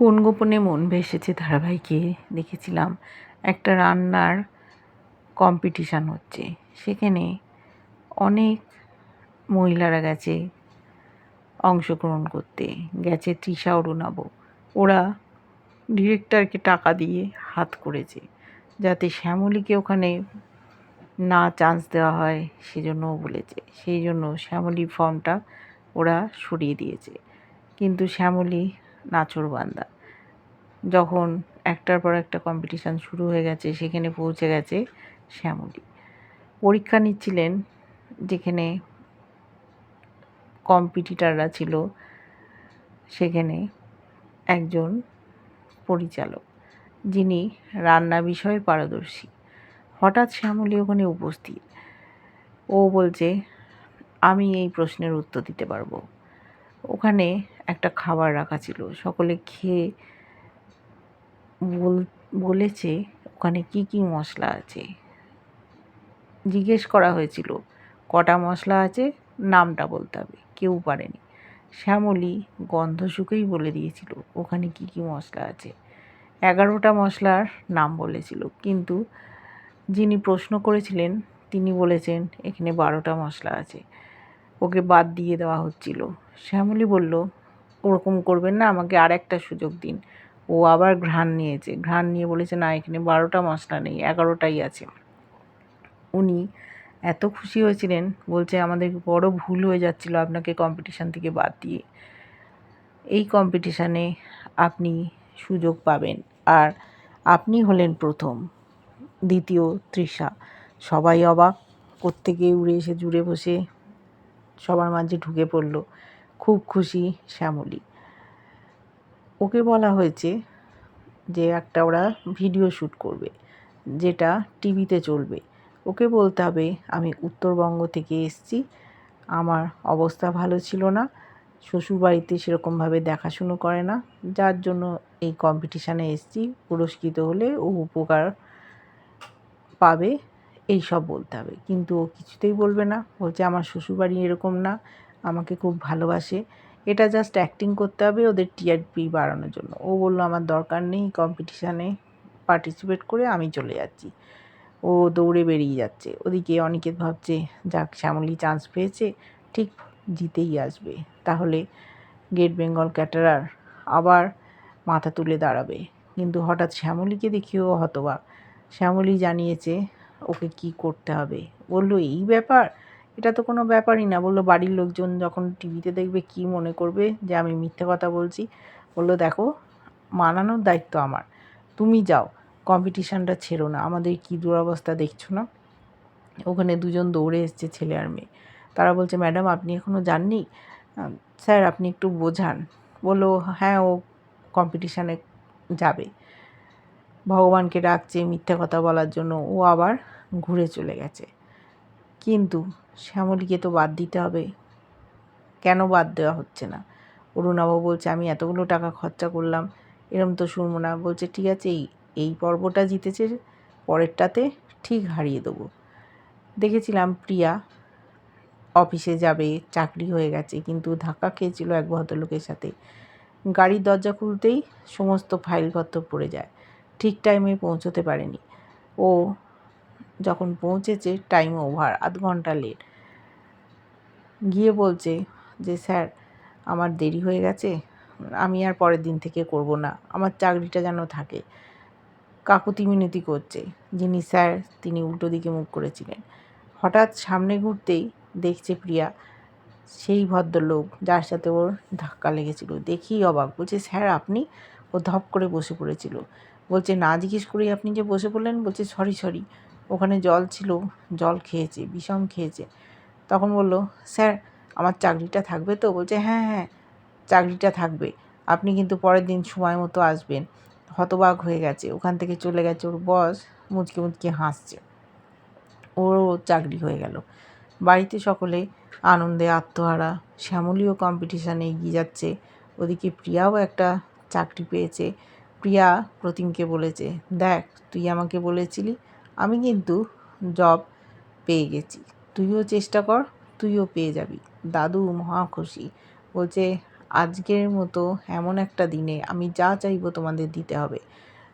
কোন গোপনে মন ভেসেছে ধারাবাহিকে দেখেছিলাম। একটা রান্নার কম্পিটিশান হচ্ছে। সেখানে অনেক মহিলারা গেছে অংশগ্রহণ করতে। গেছে তৃষা অরুণাব ওরা ডিরেক্টরকে টাকা দিয়ে হাত করেছে যাতে শ্যামলীকে ওখানে না চান্স দেওয়া হয় সেজন্য বলেছে। সেই জন্য শ্যামলী ফর্মটা ওরা সরিয়ে দিয়েছে। কিন্তু শ্যামলী নাছোড়বান্দা যখন একটার পর একটা কম্পিটিশান শুরু হয়ে গেছে, সেখানে পৌঁছে গেছে শ্যামলী। পরীক্ষা নিচ্ছিলেন যেখানে কম্পিটিটাররা ছিল, সেখানে একজন পরিচালক, যিনি রান্না বিষয়ে পারদর্শী। হঠাৎ শ্যামলী ওখানে উপস্থিত। ও বলছে, আমি এই প্রশ্নের উত্তর দিতে পারব। ওখানে একটা খাবার রাখা ছিল। সকলে খেয়ে বল, বলেছে ওখানে কি কি মশলা আছে। জিজ্ঞেস করা হয়েছিল, কটা মশলা আছে? নামটা বলতে হবে, কেউ পারেনি। শ্যামলী গন্ধ শুকেই বলে দিয়েছিল, ওখানে কি কি মশলা আছে? এগারোটা মশলার নাম বলেছিল, কিন্তু যিনি প্রশ্ন করেছিলেন, তিনি বলেছেন, এখানে বারোটা মশলা আছে। ওকে বাদ দিয়ে দেওয়া হচ্ছিল। শ্যামলী বলল, ওরকম করবেন না, আমাকে আর একটা সুযোগ দিন। ও আবার ঘ্রাণ নিয়েছে। ঘ্রাণ নিয়ে বলেছে, না, এখানে বারোটা মশলা নেই, এগারোটাই আছে। উনি এত খুশি হয়েছিলেন, বলছে, আমাদের বড় ভুল হয়ে যাচ্ছিল আপনাকে কম্পিটিশান থেকে বাদ দিয়ে। এই কম্পিটিশানে আপনি সুযোগ পাবেন। আর আপনি হলেন প্রথম, দ্বিতীয় তৃষা। সবাই অবাক কোত্থেকে উড়ে এসে জুড়ে বসে সবার মাঝে ঢুকে পড়ল খুব খুশি শ্যামলী। ওকে বলা হয়েছে যে একটা ওরা ভিডিও শ্যুট করবে, যেটা টিভিতে চলবে। ওকে বলতে হবে, আমি উত্তরবঙ্গ থেকে এসছি, আমার অবস্থা ভালো ছিল না, শ্বশুরবাড়িতে সেরকমভাবে দেখাশুনো করে না, যার জন্য এই কম্পিটিশানে এসছি, পুরস্কৃত হলে ও উপকার পাবে। এই সব বলতে হবে। কিন্তু ও কিছুতেই বলবে না। বলছে, আমার শ্বশুরবাড়ি এরকম না। আমাকে খুব ভালোবাসে। এটা জাস্ট অ্যাক্টিং করতে হবে ওদের টিআরপি বাড়ানোর জন্য। ও বলল, আমার দরকার নেই কম্পিটিশানে পার্টিসিপেট করে আমি চলে যাচ্ছি। ও দৌড়ে বেরিয়ে যাচ্ছে। ওদিকে অনিকেত ভাবছে, যাক, শ্যামলী চান্স পেয়েছে, ঠিক জিতেই আসবে। তাহলে গেট বেঙ্গল ক্যাটারার আবার মাথা তুলে দাঁড়াবে। কিন্তু হঠাৎ শ্যামলীকে দেখিও হতবাক। শ্যামলী জানিয়েছে ওকে কি করতে হবে? বলল, এই ব্যাপার? এটা তো কোনো ব্যাপারই না। বলল, বাড়ির লোকজন যখন টিভিতে দেখবে কি মনে করবে যে আমি মিথ্যে কথা বলছি? বলল, দেখো, মানানোর দায়িত্ব আমার। তুমি যাও, কম্পিটিশানটা ছেড়ো না। আমাদের কী দুরবস্থা দেখছ না? ওখানে দুজন দৌড়ে এসছে ছেলে আর মেয়ে। তারা বলছে, ম্যাডাম, আপনি এখনও যাননি? স্যার, আপনি একটু বোঝান। বলল হ্যাঁ ও কম্পিটিশানে যাবে। ভগবানকে ডাকছে মিথ্যে কথা বলার জন্য। ও আবার ঘুরে চলে গেছে। কিন্তু শ্যামলীকে তো বাদ দিতে হবে। কেন বাদ দেওয়া হচ্ছে না? অরুণাবু বলছে, আমি এতগুলো টাকা খরচা করলাম। এরম তো শুনব না। বলছে, ঠিক আছে, এই এই পর্বটা জিতেছে, পরেরটাতে ঠিক হারিয়ে দেবো। দেখেছিলাম প্রিয়া অফিসে যাবে, চাকরি হয়ে গেছে, কিন্তু ধাক্কা খেয়েছিল এক ভদ্রলোকের সাথে। গাড়ির দরজা খুলতেই সমস্ত ফাইলপত্র পড়ে যায়। ঠিক টাইমে পৌঁছতে পারেনি। ও যখন পৌঁছেছে টাইম ওভার আধ ঘণ্টা লেট গিয়ে বলছে যে, স্যার, আমার দেরি হয়ে গেছে, আমি আর পরের দিন থেকে করব না, আমার চাকরিটা যেন থাকে। কাকুতি মিনতি করছে, যিনি স্যার, তিনি উল্টো দিকে মুখ করেছিলেন। হঠাৎ সামনে ঘুরতেই দেখছে প্রিয়া, সেই ভদ্রলোক যার সাথে ওর ধাক্কা লেগেছিল। দেখেই অবাক, বলছে, স্যার, আপনি? ও ধপ করে বসে পড়েছিল। বলছে, না জিজ্ঞেস করেই আপনি যে বসে পড়লেন? বলছে, সরি সরি। ওখানে জল ছিল, জল খেয়েছে, বিষম খেয়েছে। তখন বলল, স্যার, আমার চাকরিটা থাকবে তো? বলছে হ্যাঁ হ্যাঁ চাকরিটা থাকবে। আপনি কিন্তু পরের দিন সময় মতো আসবেন। হতবাক হয়ে গেছে, ওখান থেকে চলে গেছে ওর বস, মুচকে মুচকে হাসছে। ওরও চাকরি হয়ে গেল। বাড়িতে সকলে আনন্দে আত্মহারা। শ্যামলীও কম্পিটিশানে এগিয়ে যাচ্ছে। ওদিকে প্রিয়াও একটা চাকরি পেয়েছে। প্রিয়া প্রতিমকে বলেছে, দেখ, তুই আমাকে বলেছিলি আমি কিন্তু জব পেয়ে গেছি। তুইও চেষ্টা কর, তুইও পেয়ে যাবি। দাদু মহা খুশি। বলছে, আজকের মতো এমন একটা দিনে আমি যা চাইব তোমাদের দিতে হবে।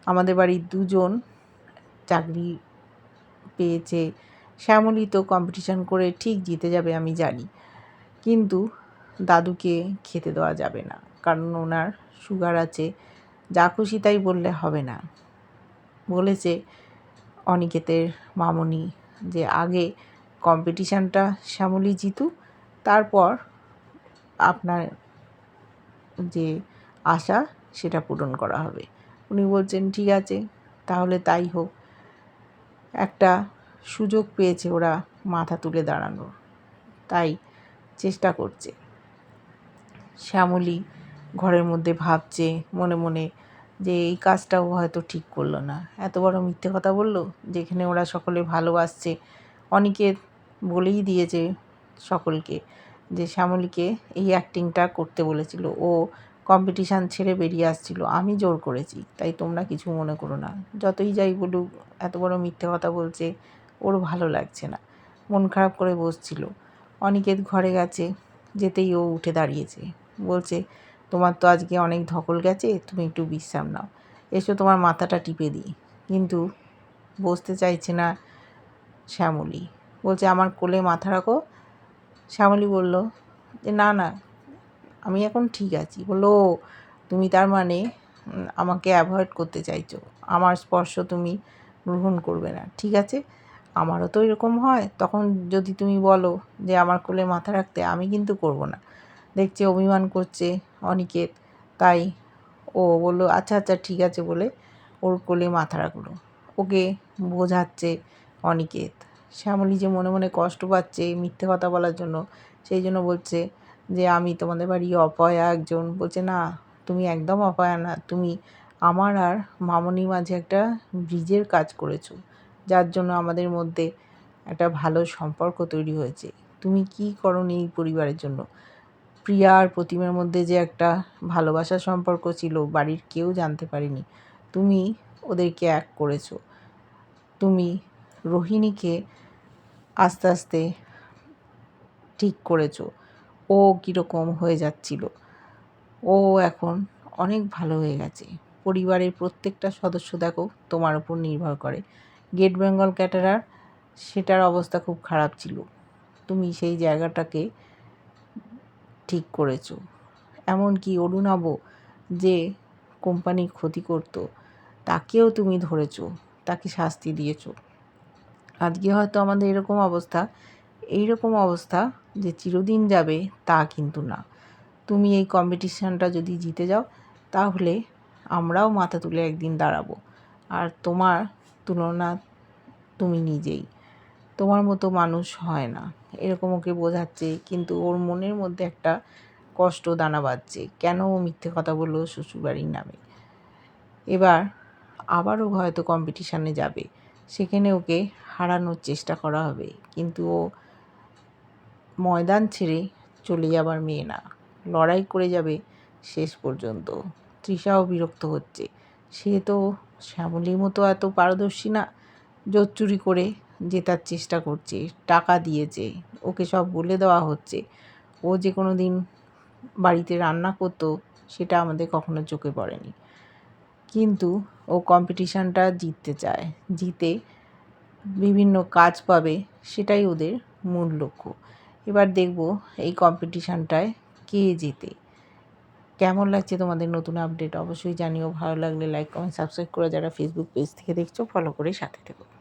আমাদের বাড়ির দুজন চাকরি পেয়েছে। শ্যামলী তো কম্পিটিশন করে ঠিক জিতে যাবে আমি জানি। কিন্তু দাদুকে খেতে দেওয়া যাবে না। কারণ ওনার সুগার আছে। যা খুশি তাই বললে হবে না। বলেছে অনিকেতের মামনি যে আগে কম্পিটিশানটা শ্যামলী জিতুক তারপর আপনার যে আশা, সেটা পূরণ করা হবে। উনি বলছেন, ঠিক আছে, তাহলে তাই হোক। একটা সুযোগ পেয়েছে ওরা মাথা তুলে দাঁড়ানোর। তাই চেষ্টা করছে। শ্যামলী ঘরের মধ্যে ভাবছে, মনে মনে যে এই কাজটাও হয়তো ঠিক করল না। এত বড় মিথ্যে কথা বলল, যেখানে ওরা সকলে ভালোবাসছে। অনিকেত বলেই দিয়েছে সকলকে যে শ্যামলীকে এই অ্যাক্টিংটা করতে বলেছিল। ও কম্পিটিশান ছেড়ে বেরিয়ে আসছিল। আমি জোর করেছি, তাই তোমরা কিছু মনে করো না। যতই যাই বলুক, এত বড় মিথ্যে কথা বলছে, ওর ভালো লাগছে না। মন খারাপ করে বসছিল। অনিকেত ঘরে গেছে, যেতেই ও উঠে দাঁড়িয়েছে। বলছে তোমার তো আজকে অনেক ধকল গেছে, তুমি একটু বিশ্রাম নাও। এসো তোমার মাথাটা টিপে দিই। কিন্তু বসতে চাইছে না শ্যামলী। বলছে, আমার কোলে মাথা রাখো। শ্যামলী বলল, যে না না, আমি এখন ঠিক আছি। বলল তুমি তার মানে আমাকে অ্যাভয়েড করতে চাইছো। আমার স্পর্শ তুমি গ্রহণ করবে না, ঠিক আছে? আমারও তো এরকম হয়। তখন যদি তুমি বলো যে আমার কোলে মাথা রাখতে আমি কিন্তু করব না। দেখছে, অভিমান করছে অনিকেত। তাই ও বলল আচ্ছা আচ্ছা ঠিক আছে বলে ওর কোলে মাথা রাখল। ওকে বোঝাচ্ছে অনিকেত। শ্যামলী যে মনে মনে কষ্ট পাচ্ছে মিথ্যে কথা বলার জন্য, সেই জন্য বলছে যে, আমি তোমাদের বাড়ি অপয়া একজন। বলছে, না, তুমি একদম অপয়া না। তুমি আমার আর মামনির মাঝে একটা ব্রিজের কাজ করেছ, যার জন্য আমাদের মধ্যে একটা ভালো সম্পর্ক তৈরি হয়েছে। তুমি কি করনি এই পরিবারের জন্য? প্রিয়া আর প্রতিমার মধ্যে যে একটা ভালোবাসার সম্পর্ক ছিল, বাড়ির কেউ জানতে পারেনি। তুমি ওদেরকে এক করেছ। তুমি রোহিণীকে আস্তে আস্তে ঠিক করেছ। ও কীরকম হয়ে যাচ্ছিল। ও এখন অনেক ভালো হয়ে গেছে। পরিবারের প্রত্যেকটা সদস্য দেখো তোমার উপর নির্ভর করে। গেট বেঙ্গল ক্যাটারার, সেটার অবস্থা খুব খারাপ ছিল। তুমি সেই জায়গাটাকে ঠিক করেছ। এমনকি অরুণাব যে কোম্পানির ক্ষতি করতো, তাকেও তুমি ধরেছ, তাকে শাস্তি দিয়েছ। আজকে হয়তো আমাদের এরকম অবস্থা এই রকম অবস্থা যে চিরদিন যাবে তা কিন্তু না। তুমি এই কম্পিটিশানটা যদি জিতে যাও, তাহলে আমরাও মাথা তুলে একদিন দাঁড়াবো। আর তোমার তুলনা তুমি নিজেই। তোমার মতো মানুষ হয় না। এরকম ওকে বোঝাচ্ছে, কিন্তু ওর মনের মধ্যে একটা কষ্ট দানা বাজছে কেন ও মিথ্যে কথা বলল শ্বশুরবাড়ির নামে? এবার আবারও হয়তো কম্পিটিশানে যাবে। সেখানে ওকে হারানোর চেষ্টা করা হবে, কিন্তু ও ময়দান ছেড়ে চলে যাবার মেয়ে না। লড়াই করে যাবে শেষ পর্যন্ত। তৃষাও বিরক্ত হচ্ছে। সে তো শ্যামলীর মতো এত পারদর্শী না, জোর চুরি করে জেতার চেষ্টা করছে, টাকা দিয়েছে, ওকে সব বলে দেওয়া হচ্ছে। ও যে কোনো দিন বাড়িতে রান্না করতো, সেটা আমাদের কখনো চোখে পড়েনি। কিন্তু ও কম্পিটিশানটা জিততে চায়, জিতে বিভিন্ন কাজ পাবে, সেটাই ওদের মূল লক্ষ্য। এবার দেখব এই কম্পিটিশানটায় কে জেতে। কেমন লাগছে তোমাদের নতুন আপডেট অবশ্যই জানিও। ভালো লাগলে লাইক কমেন্ট সাবস্ক্রাইব করে যারা ফেসবুক পেজ থেকে দেখছ ফলো করে সাথে থেকো।